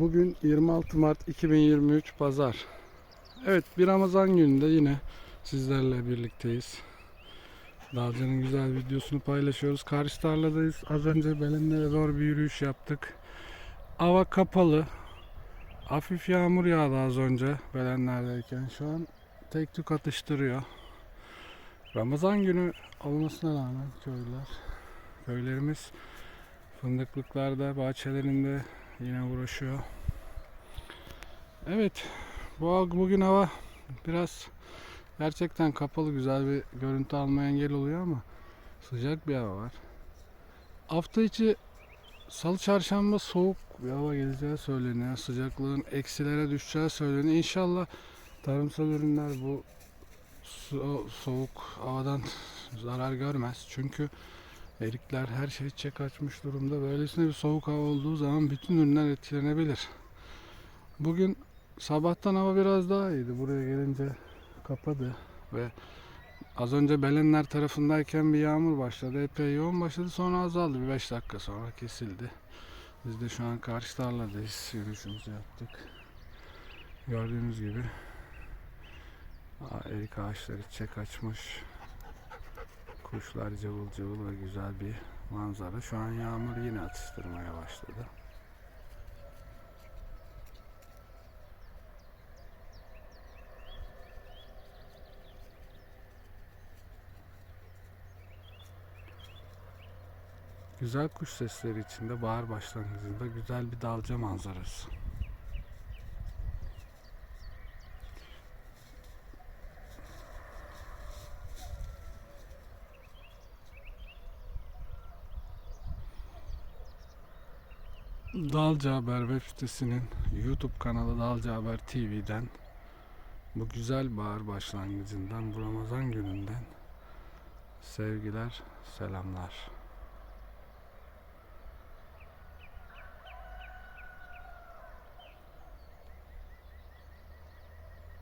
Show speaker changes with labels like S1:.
S1: Bugün 26 Mart 2023 Pazar. Evet bir Ramazan gününde yine sizlerle birlikteyiz. Dalca'nın güzel videosunu paylaşıyoruz. Karşı tarladayız. Az önce Belenlere doğru bir yürüyüş yaptık. Hava kapalı. Hafif yağmur yağdı az önce Belenler'deyken. Şu an tek tük atıştırıyor. Ramazan günü olmasına rağmen köylüler, köylerimiz fındıklıklarda, bahçelerinde yine uğraşıyor. Evet, bu bugün hava biraz gerçekten kapalı güzel bir görüntü almaya engel oluyor ama sıcak bir hava var. Hafta içi salı çarşamba soğuk bir hava geleceği söyleniyor. Sıcaklığın eksilere düşeceği söyleniyor. İnşallah tarımsal ürünler bu so- soğuk havadan zarar görmez. Çünkü erikler her şey çek açmış durumda. Böylesine bir soğuk hava olduğu zaman bütün ürünler etkilenebilir. Bugün sabahtan hava biraz daha iyiydi. Buraya gelince kapadı ve az önce Belenler tarafındayken bir yağmur başladı. Epey yoğun başladı sonra azaldı. Bir 5 dakika sonra kesildi. Biz de şu an karşı tarladayız. Yürüyüşümüzü yaptık. Gördüğünüz gibi Erik ağaçları çiçek açmış. Kuşlar cıvıl cıvıl ve güzel bir manzara. Şu an yağmur yine atıştırmaya başladı. Güzel kuş sesleri içinde bahar başlangıcında güzel bir dalca manzarası. Dalca Haber web sitesinin YouTube kanalı Dalca Haber TV'den bu güzel bahar başlangıcından bu Ramazan gününden sevgiler, selamlar.